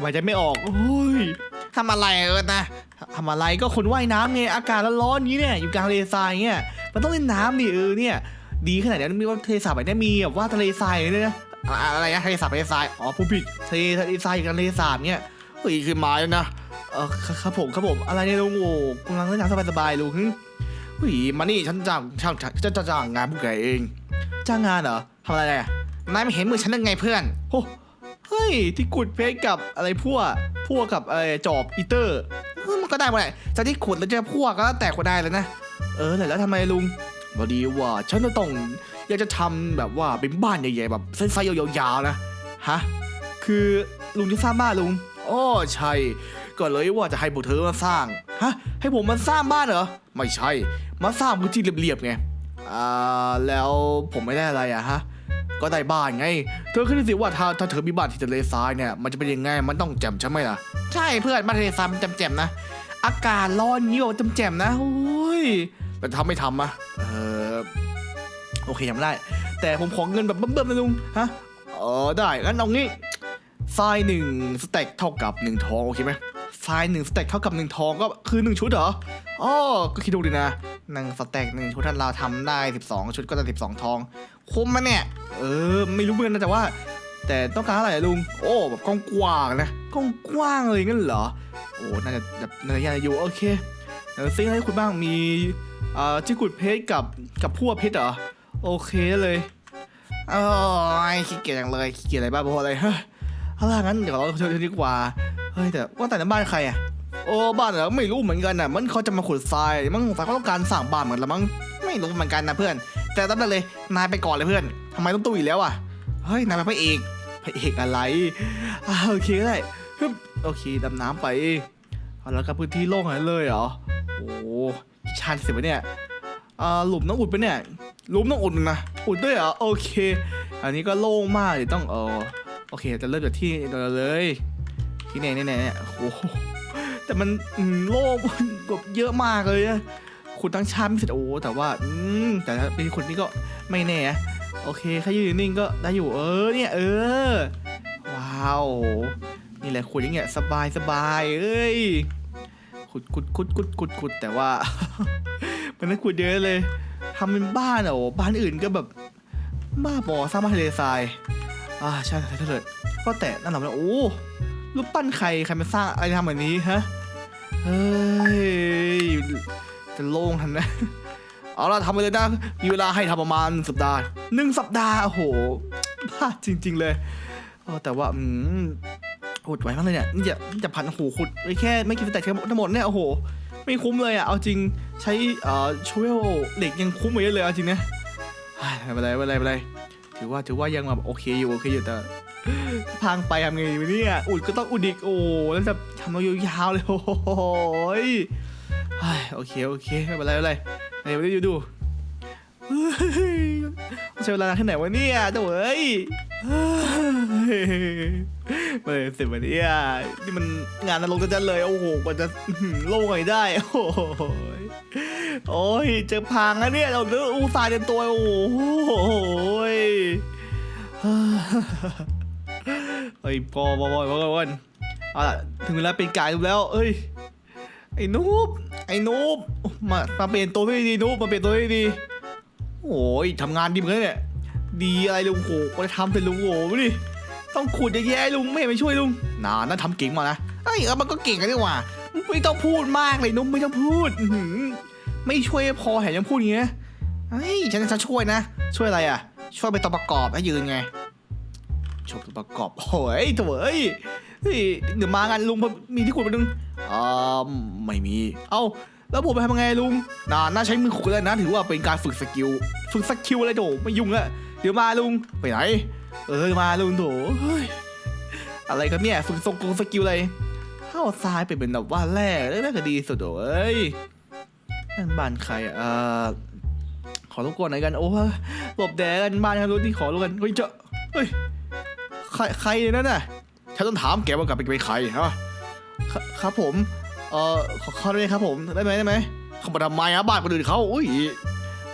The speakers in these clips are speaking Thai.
ยกระหายใจไม่ออกโอ้ยทำอะไรเออนะทำอะไรก็คนว่ายน้ำไงอากาศร้อนๆอย่างนี้เนี่ยอยู่กลางทะเลทรายเงี้ยมันต้องเล่นน้ำดิเออเนี่ย ดีขนาดนี้มีว่าทะเลสาบแบบนี้มีแบบว่าทะเลทรายเลยนะอะไรนะทะเลสาบทะเลทรายอ๋อผู้ผิดทะเลทะเลทรายอยู่กลางทะเลสาบเนี่ยเฮ้ยขึ้นมาแล้วนะเออครับผมครับผมอะไรเนี่ยลุงโอ้กำลังเล่นน้ำสบายๆลุงเฮ้ยมานี่ฉันจ้างช่างจะจะจ้างงานพวกแกเอง จ้างงานเหรอทำอะไรอะนายไม่เห็นมือฉันยังไงเพื่อนโอ้ เฮ้ย ที่ขุดเพชรกับอะไรพวกพวกกับไอะไรจอบอีเตอร์เออมันก็ได้หมดแหละจะที่ขุดหรือจะพวกก็แต่ก็ได้เลยนะ เออแล้วทำไมลุงพอดีว่าฉันจะต้องอยากจะทำแบบว่าเป็นบ้านใหญ่ๆแบบไฟๆยาวๆนะ ฮะ คือลุงจะสร้างบ้านลุงอ๋อใช่ ก็เลยว่าจะให้พวกเธอมาสร้าง ฮะ ให้ผมมาสร้างบ้านเหรอ ไม่ใช่ มาสร้างพื้นที่เรียบๆไง อ่า แล้วผมไม่ได้อะไรอะฮะ ก็ได้บ้านไง เธอคิดดูสิว่าถ้าถ้าเธอมีบ้านที่ทะเลทรายเนี่ยมันจะเป็นยังไงมันต้องแจ่มใช่ไหมล่ะ ใช่เพื่อนบ้านทะเลทรายมันแจ่มๆนะ อากาศร้อนนี้แบบแจ่มๆนะโอ้ยแต่ทำไม่ทำอะเออโอเคทำได้ แต่ผมขอเงินแบบเบิ่มๆนะลุงฮะเออได้งั้นเอางี้ทรายหนึ่งสเต็กเท่ากับหนึ่งทองโอเคไหม ทรายหนึ่งสเต็กเท่ากับหนึ่งทองก็คือหนึ่งชุดเหรออ๋อก็คิดดูดินะหนึ่งสเต็กหนึ่งชุดถ้าเราทำได้ 12 ชุดก็จะ12 ทอง คุ้มไหมเนี่ย เออ ไม่รู้เหมือนกันนะแต่ว่า แต่ต้องการเท่าไหร่ลุง โอ้แบบกว้างๆนะกว้างๆเลยงั้นเหรอ โอ้ น่าจะแบบน่าจะยากอยู่โอเคเดี๋ยวซิงให้คุณบ้างมีเอ่อที่ขุดเพชรกับกับพวกเพชรเหรอ โอเคเลยโอ้ยขี้เกียจจังเลยขี้เกียจอะไรบ้าบออะไรเฮ้ยเอาล่ะงั้นเดี๋ยวเราเชิญดีกว่า ฮ้ยแต่ว่าแต่ในบ้านใครอะโอ้บ้านเหรอไม่รู้เหมือนกันอะมันเขาจะมาขุดทรายมั้งสงสัยเขาต้องการสร้างบ้านเหมือนละมั้งไม่รู้เหมือนกันนะเพื่อน แต่ตั้งแต่เลยนายไปก่อนเลยเพื่อนทำไมต้องตู้อีกแล้วอะเฮ้ยนายเป็นพระเอกพระเอกอะไรอ่าโอเคได้ฮึบโอเคดำน้ำไปเอาแล้วก็พื้นที่โล่งเลยเหรอโอ้ชันเสร็จปะเนี่ยอ่าหลุมต้องอุดไปเนี่ยหลุมต้องอุดนะอุดด้วยเหรอโอเค อันนี้ก็โล่งมากเดี๋ยวต้องเออโอเคจะเริ่มจากที่เดียวเลย ที่ไหนเนี่ยเนี่ยโอ้โหแต่มันโลกแบบเยอะมากเลยอะขุดทั้งชาติไม่เสร็จโอ้แต่ว่าอืมแต่เป็นขุดนี่ก็ไม่แน่โอเคแค่ยืนนิ่งก็ได้อยู่เออเนี่ยเออ ว้าว นี่แหละขุดอย่างเงี้ยสบายสบายเอ้ยขุดขุดขุดขุดขุดขุดแต่ว่า มันน่าขุดเยอะเลยทำเป็นบ้านอะโอ้บ้านอื่นก็แบบบ้าบอสร้างบ้านทะเลทรายอ่าใช่ใช่เถิดก็แต่นั่นแหละโอ้ รูปปั้นใครใครมาสร้างอะไรทำแบบนี้ฮะเฮ้ยจะโล่งทันนะเอาล่ะทำไปเลยนะมีเวลาให้ทำประมาณหนึ่งสัปดาห์หนึ่งสัปดาห์โอ้โหพลาดจริง ๆ เลยเออแต่ว่าอืมขุดไวมากเลยเนี่ยนี่จะนี่จะพันโอ้โหขุดไปแค่ไม่กี่สเต็ปทั้งหมดเนี่ยโอ้โห ไม่คุ้มเลยอะเอาจริงใช้เอ่อชเวลเหล็กยังคุ้มกว่าเยอะเลยเอาจริงนะไม่เป็นไรไม่เป็นไรไม่เป็นไรถือว่าถือว่ายังแบบโอเคอยู่โอเคอยู่แต่ พังไปทำไงวะเนี่ย อุดก็ต้องอุดอีกโอ้แล้วจะทำมายาวๆเลยโอ้ยโอเคโอเคไม่เป็นไรไม่เป็นไรไหนมาดูดูใช้เวลานานแค่ไหนวะเนี่ยเจ้าเอ้ยเฮ้ยเมื่อเสร็จวันนี้อะนี่มันงานนรกจัดเลย โอ้โห กว่าจะโล่งไงได้ โอ้ยโอ้ยเจะพังอะเนี่ยเราเลืออุตส่าห์เต็มตัว โอ้โหย เฮ้ยพอพอพอพอก่อนเอาล่ะถึงเวลาเป็นกายแล้วเอ้ยไอ้นูบไอ้นูบมามาเปลี่ยนตัวให้ดีนูบมาเปลี่ยนตัวให้ดีโอ้ยทำงานดีเหมือนกันเนี่ยดีอะไรลุงโหก็ได้ทำเป็นลุงโหดิต้องขุดแย่ๆลุงไม่เห็นไปช่วยลุงนานั่นทำเก่งมานะเอ้เออมันก็เก่งกันดีกว่าไม่ต้องพูดมากเลยนุ๊กไม่ต้องพูดไม่ช่วยพอแถมยังพูดอย่างเงี้ยเฮ้ยฉันจะช่วยนะ ช่วยอะไรอะ ช่วยเป็นตัวประกอบให้ยืนไง ชมประกอบโอ้ยโถ่เอ้ยเฮ้ยเดี๋ยวมางานลุงมีที่ขุดไปนึงอ่าไม่มี เอ้าแล้วผมไปทำไงลุงน่าน่าใช้มือขุดเลยนะถือว่าเป็นการฝึกสกิล ฝึกสกิลอะไรโถไม่ยุ่งอะเดี๋ยวมาลุงไปไหน เออมาลุงโถเฮ้ยอะไรครับเนี่ยฝึกทรงกงสกิลอะไรเข้าซ้ายไปเป็นแบบว่าแรกแล้วน่าจะดีสุดโอ้ยนั่นบ้านใครอะเอ่อขอรบกวนหน่อยกันโอ้หลบแดดกันบ้านครับรถที่ขอรบกันเฮ้ยเจ้าเฮ้ย รใครนั่นน่ะฉันต้องถามแกว่ากลับไปเป็นใครฮะคครับผม เอ่อขอเข้าได้ไหมครับผมได้ไหมได้ไหมเข้ามาทำไมฮะบ้านคนอื่นเขาอุ้ย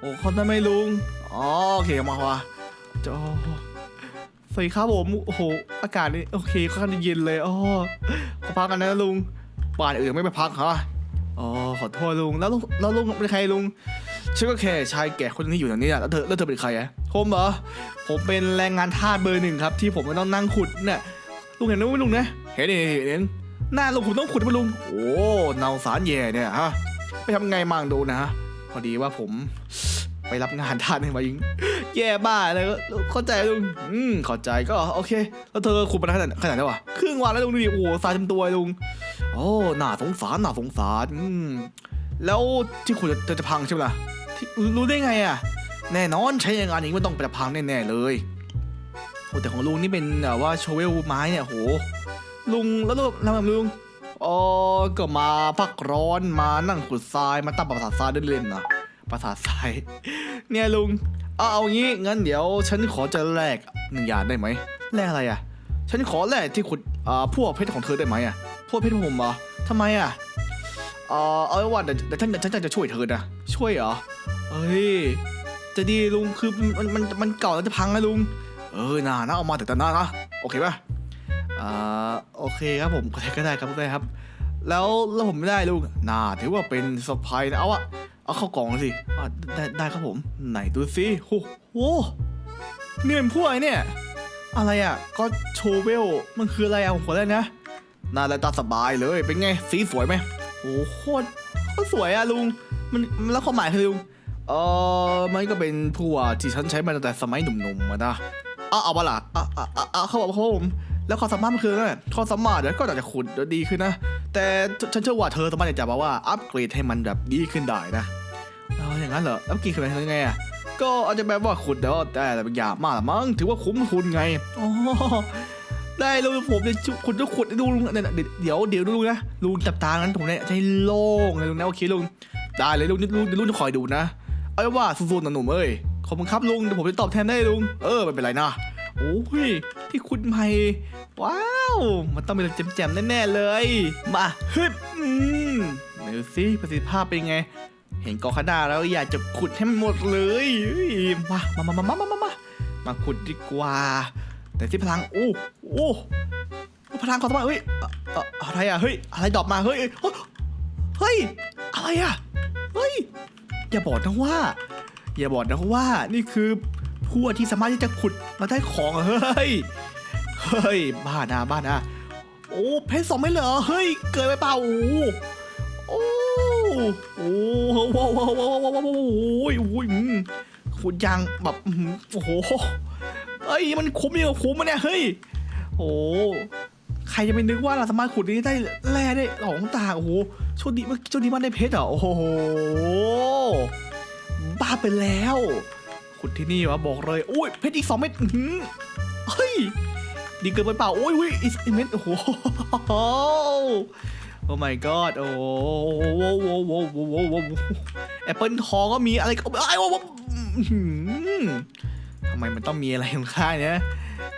โอ้เขาได้ไหมลุงอ๋อโอเคมาว่ะเจ้าสวัสดีครับผมโอ้โหอากาศนี่โอเคค่อนข้างเย็นเลยอ๋อขอพักกันนะลุงบ้านอื่นไม่ไปพักเหรออ๋อขอโทษลุงแล้วลุงแล้วลุงเป็นใครลุง ฉันก็แค่ชายแก่คนนี้อยู่แถวนี้แหละแล้วเธอแล้วเธอเป็นใครอะผมเหรอผมเป็นแรงงานทาสเบอร์หนึ่งครับ ที่ผมไม่ต้องนั่งขุดเนี่ยลุงเห็นไหมลุงนะเห็นเห็นเห็นหน้าลุงผมต้องขุดไหมลุง โอ้เนาสารแย่เนี่ยฮะไปทำไงมั่งดูนะฮะพอดีว่าผมไปรับงานทาสให้มายิง แย่บ้าเลยก็เข้าใจลุงอืมเข้าใจก็โอเค แล้วเธอขุดมาขนาดขนาดไหนวะครึ่งวันแล้วลุงดูดิโอ้โหทรายเต็มตัวเลยลุงโอ้น่าสงสารน่าสงสารอืมแล้วที่ขุดจะจะพังใช่ไหมล่ะที่ รู้ได้ไงอะ แน่นอนใช้งานองนี้มันต้องจะพังแน่ๆเลยโอ้แต่ของลุงนี่เป็นแบบว่าโชเวลไม้เนี่ยโหลุงแล้วลุงทำไมลุงอ๋อก็มาพักร้อนมานั่งขุดทรายมาตั้งประสาททรายเล่นๆนะประสาททราย เนี่ยลุงเอาเอางี้งั้นเดี๋ยว ฉันขอจะแลกหนึ่งอย่างได้ไหมแลกอะไรอะ ฉันขอแลกที่ขุดอ่าพวกเพชรของเธอได้ไหมอะพวกเพชรผมเหรอทำไมอะเออเอาไว้ว่าเดี๋ยวเดี๋ยวฉันฉันจะช่วยเธอนะช่วยเหรอ เอ้ย จะดีลุงคือมันมันมันเก่าแล้วจะพังนะลุง เออน่านะเอามาแต่ตอนหน้านะโอเคป่ะอ่าโอเคครับผมก็ได้ก็ได้ครับก็ได้ครับ แล้วแล้วผมไม่ได้ลุงน่าถือว่าเป็นสปายนะเอาอะเอาเข้ากล่องสิอะได้ได้ครับผม ไหนดูสิโอ้โหนี่เป็นพวกไอ้เนี่ย อะไรอะก็โชเวลมันคืออะไรอะผมขอได้นะน่าจะตาสบายเลยเป็นไงสีสวยไหมโอ้โหโคตรโคตรสวยอะลุงมันมันแล้วความหมายคือลุง เออมันก็เป็นพวที่ฉันใช้มาตั้งแต่สมัยหนุ่มๆมานะเอาเอาปะล่ะเอาอาเอาอาเขาบอกเขาบอกผมแล้วความสามารถมันคืออะไรความสามารถเดี๋ยวก็อาจจะขุดเดี๋ยวดีขึ้นนะ แต่ฉันเชื่อว่าเธอสามารถจะแบบว่าอัปเกรดให้มันแบบดีขึ้นได้นะอาอย่างนั้นเหรออัปเกรดขึ้นไปยังไงอะก็อาจจะแบบว่าขุดเดี๋ยวแต่แต่เป็นหยาบมากละมั้งถือว่าคุ้มทุนไงอ๋อได้ลุงผมจะขุดจะขุดให้ดูลุงเนี่ยเดี๋ยวเดี๋ยวดูลุงนะลุงจับตางั้นผมเนี่ยจะให้โล่งเลยลุงนะโอเคลุงได้เลยลุงลุงลุงจะคอยดูนะ เอาไว้ว่าสู้ๆนะหนุ่มเอ้ยขอบคุณครับลุงเดี๋ยวผมจะตอบแทนได้ลุง เออไม่เป็นไรนะโอ้ยที่ขุดใหม่ว้าว มันต้องเป็นแจมๆแน่ๆเลย มาฮึบอืมไหนดูสิประสิทธิภาพเป็นไง เห็นกอขนาแล้วอยากจะขุดให้มันหมดเลยเฮ้ยมามามามามามามามาขุดดีกว่าแต่ที่พลังโอ้โอ้พลังของสมบัติเฮ้ยเอ่ออะไรอะเฮ้ยอะไรดรอปมาเฮ้ยเฮ้ยเฮ้ยอะไรอะเฮ้ย อย่าบอกนะว่า อย่าบอกนะว่านี่คือผู้ที่สามารถที่จะขุดมาได้ของเฮ้ยเฮ้ยบ้านะบ้านะโอ้เพชรสองไม่เหรอเฮ้ยเกินไปเปล่าโอ้โอ้โอ้ว้าวว้าวว้าวว้าวว้าวโอ้ยโอ้ยขุดยางแบบโอ้โหเฮ้ยมันคุ้มยังกับคุ้มมะเนี่ยเฮ้ยโอ้ รจะไปนึกว่าเราสามารถขุดนี้ได้แร่ได้ของต่างโอ้โหโชคดีมากโชคดีมากได้เพชรเหรอโอ้โหบ้าไปแล้ว ขุดที่นี่วะบอกเลยโอ้ยเพชรอีกสองเม็ดเฮ้ยดีเกินไปเปล่าโอ้ยอุ้ยอีกเม็ดโอ้โหโอ้ my god โอ้โหโว้โว้โว้โว้โว้โว้แอปเปิลทองก็มีอะไรก็ไอ้โว้อื้อหือทำไมมันต้องมีอะไรของข้างเนี่ย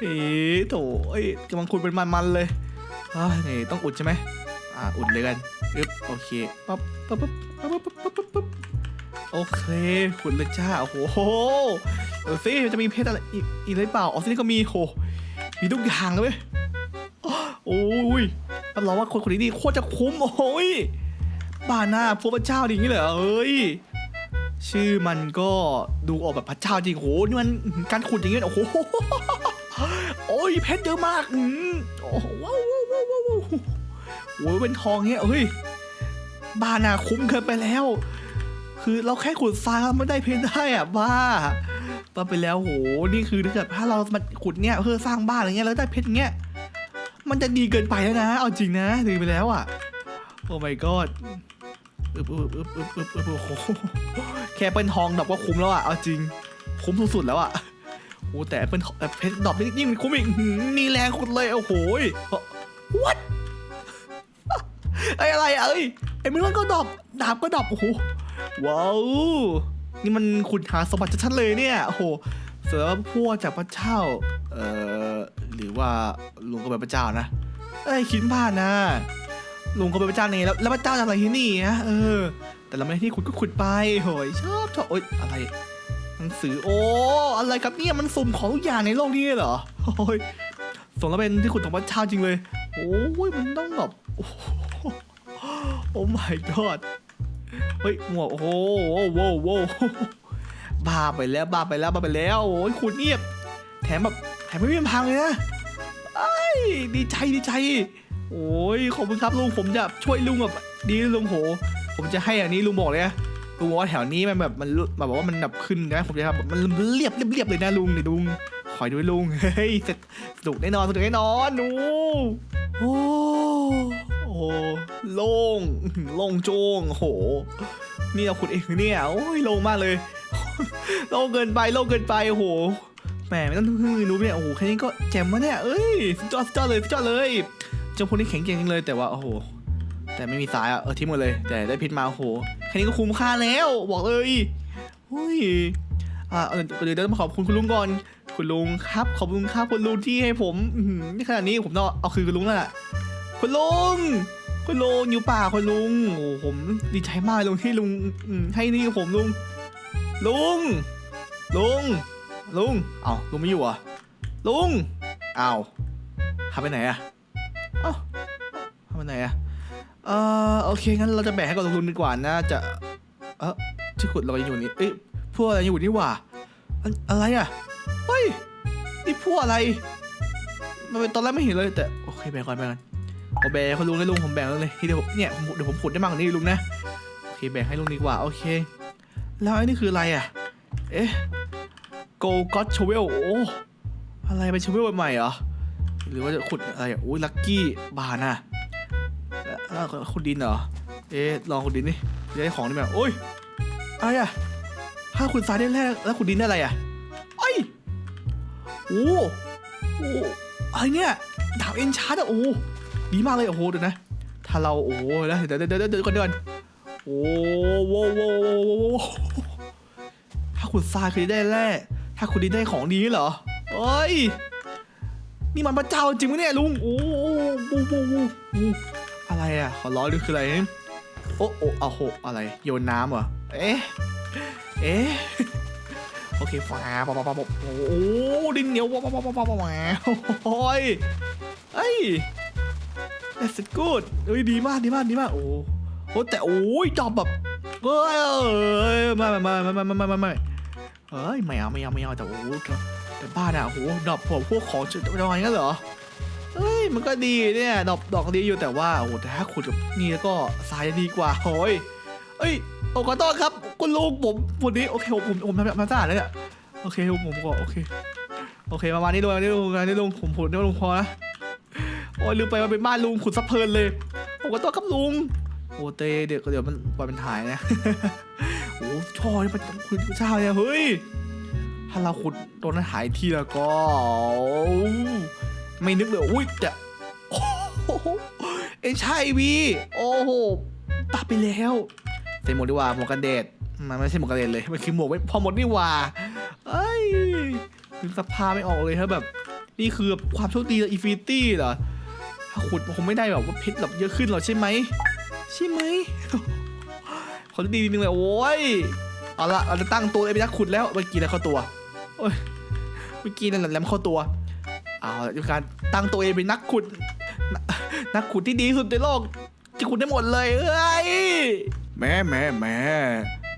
เอ๊ะโถเอ้ยกำลังขุดเป็นมันๆเลย เฮ้ยต้องอุดใช่ไหมอ่าอุดเลยกันอึ๊บโอเคปั๊บปั๊บปั๊บปั๊บปั๊บปั๊บปั๊บโอเคขุดเลยจ้าโอ้โหเดี๋ยวสิจะมีเพชรอะไรอีกหรือเปล่าอ๋อที่นี่ก็มีโหมีทุกอย่างเลยโอ้ยรับรองว่าคนคนนี้นี่โคตรจะคุ้มโอ้ยบ้านหน้าพระเจ้าอย่างนี้เหรอเอ้ยชื่อมันก็ดูออกแบบพระเจ้าจริงโหนี่มันการขุดอย่างเงี้ยโอ้โหโอ้ยเพชรเยอะมากอืมโอ้โห โอ้ยเป็นทองเงี้ยเฮ้ยบ้าน้าคุ้มเกินไปแล้ว คือเราแค่ขุดทรายไม่ได้เพชรได้อะบ้าบ้าไปแล้วโหนี่คือถ้าเกิดถ้าเรามาขุดเนี่ยเพื่อสร้างบ้านอะไรเงี้ยแล้วได้เพชรเงี้ยมันจะดีเกินไปแล้วนะ เอาจริงนะดีไปแล้วอะ โอ้ my god อึบอึบอึบอึบอึบอึบโอ้โหแค่เป็นทองดอกก็คุ้มแล้วอะ เอาจริง คุ้มสุดๆแล้วอะ โอ้แต่เป็นเพชรดอกนี่ยิ่งคุ้มอีกมีแรงขุดเลย โอ้โห what ไอ้อะไรเอ้ยไอ้มันมันก็ดอกดาบก็ดอกโอ้โหว้าวนี่มันขุดหาสมบัติชัดๆเลยเนี่ยโอ้โหเสือพวกจากพระเจ้าเอ่อหรือว่าลุงก็เป็นพระเจ้านะเอ้ยคิดพลาดนะลุงก็เป็นพระเจ้าเองแล้วแล้วพระเจ้าทำอะไรที่นี่นะเออ แต่เราไม่ที่ขุดก็ขุดไปโหยชอบชอบโอ๊ยอะไรหนังสือโอ้อะไรครับเนี่ยมันสุ่มของทุกอย่างในโลกนี้เลยเหรอโอ้ยสมแล้วเป็นที่ขุดของพระเจ้าจริงเลย โอ้ยมันต้องแบบโอ้ โอ้ my god เฮ้ยหมวกโอ้โหโว้โว้บ้าไปแล้วบ้าไปแล้วบ้าไปแล้วโอ้ยขุดเงียบ แถมแบบแถมไม่มีพังเลยนะไอ้ดีใจดีใจ โอ้ยขอบคุณครับลุงผมจะช่วยลุงแบบดีลุงโห ผมจะให้อันนี้ลุงบอกเลยนะลุงบอกว่าแถวนี้มันแบบมันแบบว่ามันแบบขึ้นนะผมจะทำแบบมันเรียบเรียบเรียบเลยนะลุงนี่ลุงคอยดูให้ลุงเฮ้ยเสร็จสนุกแน่นอนสนุกแน่นอนนูโอ้ โอ้โล่งโล่งโจ้งโห นี่เราขุดเองเนี่ยโอ้ยโล่งมากเลย โล่งเกินไปโล่งเกินไปโหแหมไม่ต้องพึ่งมือนูเนี่ยโอ้โหแค่นี้ก็แจ่มวะเนี่ยเอ้ยสุดยอดสุดยอดเลยสุดยอดเลยเจ้าพวกนี้แข็งเก่งจริงเลยแต่ว่าโอ้โหแต่ไม่มีสายอะเออทิ้งหมดเลย แต่ได้พิษมาโอ้โหแค่นี้ก็คุ้มค่าแล้วบอกเลยเฮ้ยอ่าเดี๋ยวต้องมาขอบคุณคุณลุงก่อนคุณลุงครับขอบคุณครับคุณลุงที่ให้ผมนี่ขนาดนี้ผมต้องเอาคืนคุณลุงแล้วล่ะ คุณลุง คุณลุงอยู่ป่าคุณลุง โอ้ผมดีใจมากลุงที่ลุงให้นี่ผมลุง ลุง ลุง ลุง เอ้าลุงไม่อยู่อะลุง เอ้าหายไปไหนอะเอ้าหายไปไหนอะเออโอเคงั้นเราจะแบ่งให้กับลุงดีกว่านะจะ เออที่ขุดเรายังอยู่นี่เอ้ยพวกอะไรอยู่นี่หว่าอันอะไรอะเฮ้ยนี่พวกอะไรมันเป็นตอนแรกไม่เห็นเลยแต่โอเคแบ่งก่อนแบ่งก่อน ผมแบ่งให้ลุงให้ลุงผมแบ่งเลยทีเดี๋ยวเนี่ยเดี๋ยวผมขุดได้มากกว่านี้ลุงนะโอเคแบ่งให้ลุงดีกว่าโอเค แล้วไอ้นี่คืออะไรอะ เอ๊ะ Go God Shovel โอ้อะไรเป็น Shovel ใหม่เหรอหรือว่าจะขุดอะไรอุ้ยลัคกี้บาร์น่ะแล้วขุดดินเหรอเอ๊ะลองขุดดินนี่จะได้ของได้ไหมโอ้ยอะไรอะถ้าขุดทรายได้แรกแล้วขุดดินได้อะไรอะไอ้ยโอ้โอ้อะไรเนี่ยดาบเอ็นชาร์ดอะโอ้ ดีมากเลยโอ้โหเดี๋ยวนะ ถ้าเราโอ้โหแล้วเดี๋ยวเดี๋ยวเดี๋ยวเดี๋ยวก่อนเดี๋ยวก่อนโอ้โหโว้โว้โว้โว้โว้ถ้าขุดทรายคือได้แร่ถ้าขุดดินได้ของดีเหรอเอ้ย นี่มันพระเจ้าจริงไหมเนี่ยลุง โอ้โหโอ้โหอ้โอ้อะไรอะ ขอร้องดูคืออะไรเนี่ยโอ้โอ้เอาโหอะไร โยนน้ำเหรอ เอ๊ะ เอ๊ะ โอเคฟ้าปะปะปะโอ้ดินเหนียวปะปะปะปะปะโอ้ยเอ้ย that's good เอ้ยดีมากดีมากดีมากโอ้โหแต่โอ้ยจอบแบบเอ้ยเอ้ยไม่ไม่ไม่ไม่ไม่ไม่ไม่ไม่เอ้ยไม่เอาไม่เอาไม่เอาแต่โอ้โหแต่บ้านอะโหดอกพวกพวกของจะจะอะไรกันเหรอเอ้ยมันก็ดีเนี่ยดอกดอกดีอยู่แต่ว่าโอ้แต่ถ้าขุดกับนี่แล้วก็ทรายจะดีกว่าโอ้ยเอ้ยโอ้ขอโทษครับคุณลุงผมวันนี้โอเคผมผมผมทำมาสะอาดแล้วเนี่ยโอเคผมผมก็โอเคโอเคประมาณนี้ลุงประมาณนี้ลุงประมาณนี้ลุงผมขุดได้ลุงพอนะ โอ้ยลืมไปมันเป็นบ้านลุงขุดซับเพลินเลยผมขอโทษครับลุงโอ้เตเดี๋ยวเดี๋ยวมันปล่อยมันถ่ายนะโอ้ชอยมันขุดเช้าเนี่ยเฮ้ยถ้าเราขุดโดนนั้นหายทีแล้วก็ ไม่นึกเลยอุ้ยแต่โอ้โหเอ็นใช่วีโอ้โหปาไปแล้วใส่หมวกดีกว่าหมวกกันแดดมันไม่ใช่หมวกกันแดดเลยมันคือหมวกไม่พอหมดนี่ว่าเอ้ยนึกสภาไม่ออกเลยครับแบบ นี่คือแบบความโชคดีอินฟินิตี้เหรอ ถ้าขุดมันคงไม่ได้แบบว่าเพชรแบบเยอะขึ้นหรอกใช่ไหมใช่ไหมขอดีนิดนึงเลยโอ้ยเอาละเราจะตั้งตัวเลยไปนักขุดแล้วเมื่อกี้แล้วเข้าตัวโอ้ยเมื่อกี้นั่นแหละแหลมเข้าตัวเอาละด้วการตั้งตัวเองเป็นนักขุด นักขุดที่ดีที่สุดในโลกจะขุดได้หมดเลยเอ้ยแม่แม่แม่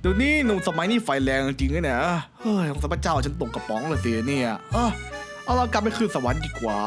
เดี๋ยวนี้หนุ่มสมัยนี้ไฟแรงจริงๆนะเนี่ยเฮ้ยของสมพระเจ้าฉันตกกระป๋องเลยสิเนี่ยเออเอาเรากลับไปคืนสวรรค์ดีกว่า